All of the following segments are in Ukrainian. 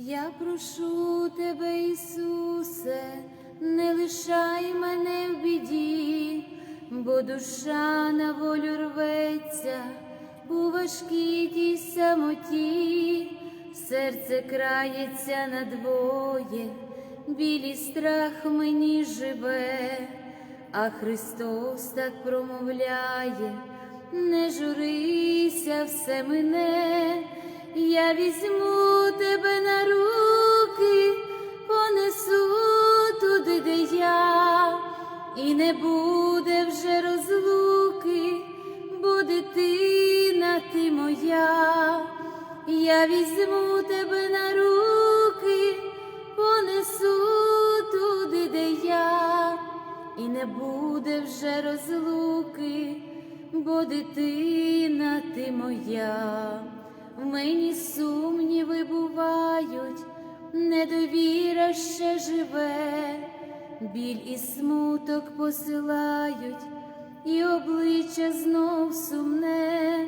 Я прошу тебе, Ісусе, не лишай мене в біді, бо душа на волю рветься у важкій тій самоті, серце крається надвоє, білий страх мені живе, а Христос так промовляє, не журися, все мине. Я візьму тебе на недовіра ще живе, біль і смуток посилають, і обличчя знов сумне,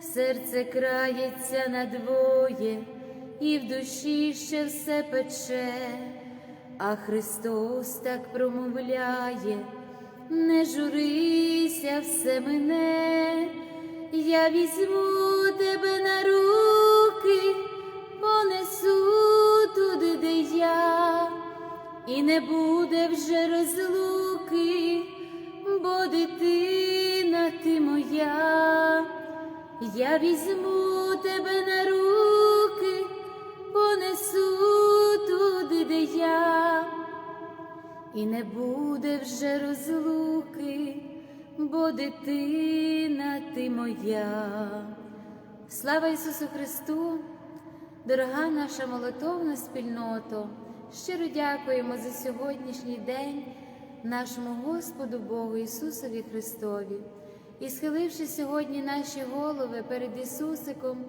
серце крається надвоє, і в душі ще все пече, а Христос так промовляє, не журися, все мине. Я візьму тебе на руки, понесу туди, де я, і не буде вже розлуки, бо дитина ти моя, я візьму тебе на руки, понесу туди, де я, і не буде вже розлуки бо дитина ти моя. Слава Ісусу Христу, дорога наша молитовна спільнота, щиро дякуємо за сьогоднішній день нашому Господу Богу Ісусові Христові. І, схиливши сьогодні наші голови перед Ісусиком,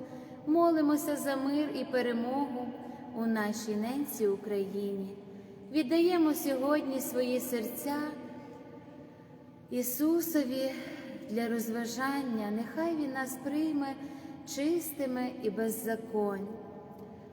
молимося за мир і перемогу у нашій ненці Україні. Віддаємо сьогодні свої серця. Ісусові для розважання, нехай Він нас прийме чистими і беззаконь.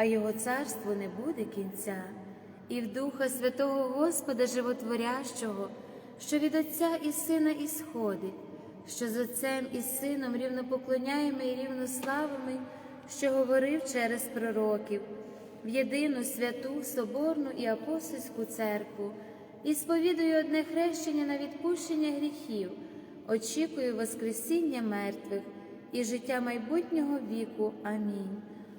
а Його царство не буде кінця, і в Духа Святого Господа Животворящого, що від Отця і Сина ісходить, що з Отцем і Сином рівнопоклоняємо і рівнославими, що говорив через пророків, в єдину святу, Соборну і апостольську церкву і сповідую одне хрещення на відпущення гріхів, очікую Воскресіння мертвих і життя майбутнього віку. Амінь.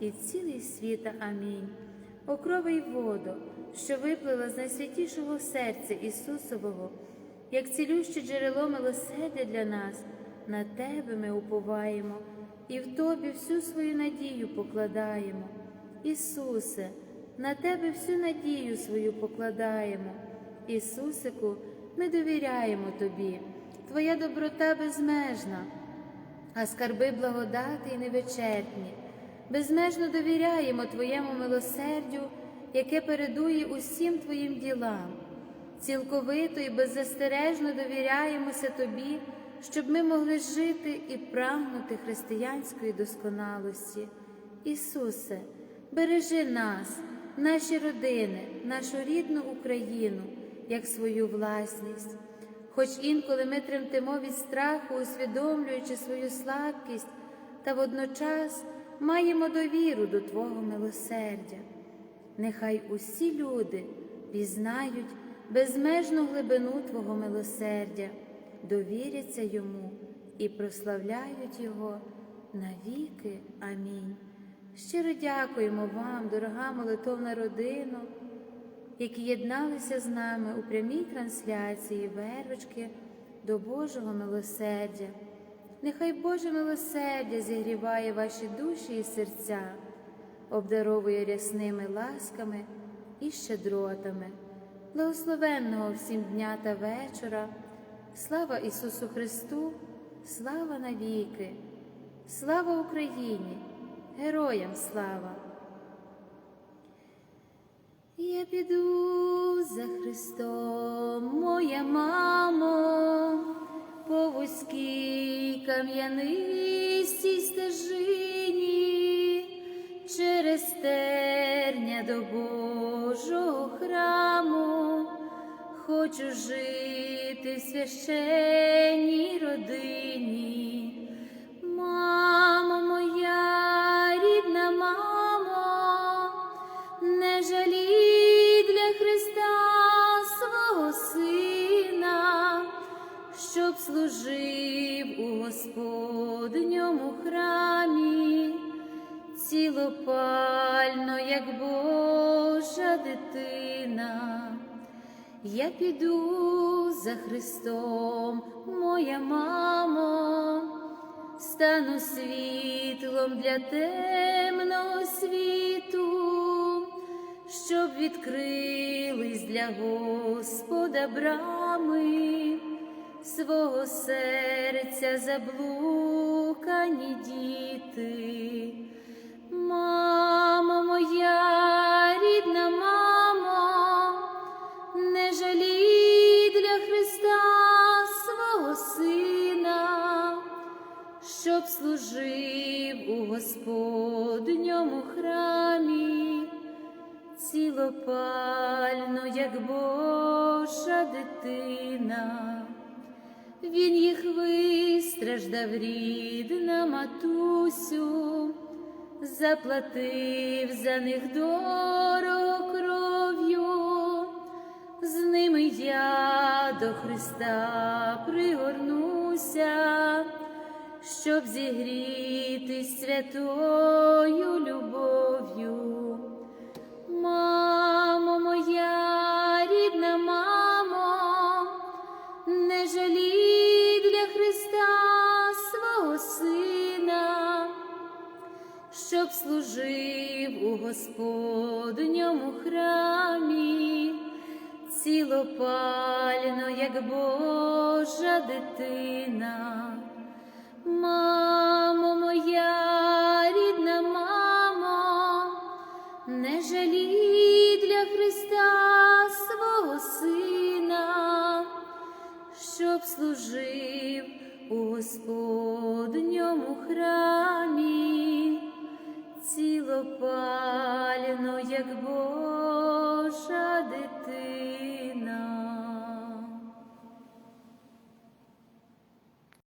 і цілий світ. Амінь. Окровий воду, що виплила з найсвятішого серця Ісусового, як цілюще джерело милосердя для нас, на Тебе ми уповаємо і в Тобі всю свою надію покладаємо. Ісусе, на Тебе всю надію свою покладаємо. Ісусику, ми довіряємо Тобі, Твоя доброта безмежна, а скарби благодати і невичерпні. Безмежно довіряємо Твоєму милосердю, яке передує усім Твоїм ділам. Цілковито і беззастережно довіряємося Тобі щоб ми могли жити і прагнути християнської досконалості. Ісусе, бережи нас, наші родини, нашу рідну Україну як свою власність. Хоч інколи ми тремтимо від страху, усвідомлюючи свою слабкість, та водночас маємо довіру до Твого милосердя. Нехай усі люди пізнають безмежну глибину Твого милосердя довіряться йому і прославляють Його навіки. Амінь. Щиро дякуємо вам, дорога молитовна родина, які єдналися з нами у прямій трансляції вервочки до Божого милосердя. Нехай Боже милосердя зігріває ваші душі і серця, обдаровує рясними ласками і щедротами, благословенного всім дня та вечора. Слава Ісусу Христу, слава навіки, слава Україні, героям слава. Я піду за Христом, моя мамо, по вузькій кам'янистій стежині, через терня до Божого храму, хочу жити в священній родині. Мамо моя, рідна мамо, не жалій служив у Господньому храмі, цілопально, як Божа дитина. Я піду за Христом, моя мамо, стану світлом для темного світу, щоб відкрились для Господа брами, свого серця заблукані діти. Мамо моя, рідна мамо, не жалій для Христа свого сина, щоб служив у Господньому храмі, цілопально, як Божа дитина. Він їх вистраждав, рідна матусю, заплатив за них дорого кров'ю, з ними я до Христа пригорнуся, щоб зігрітись святою любов'ю. Мамо моя, рідна мамо, не жалій щоб служив у Господньому храмі, цілопально, як Божа дитина. Мамо моя, рідна мамо, не жалій для Христа свого сина, щоб служив у Господньому храмі сіло пально, як Бог.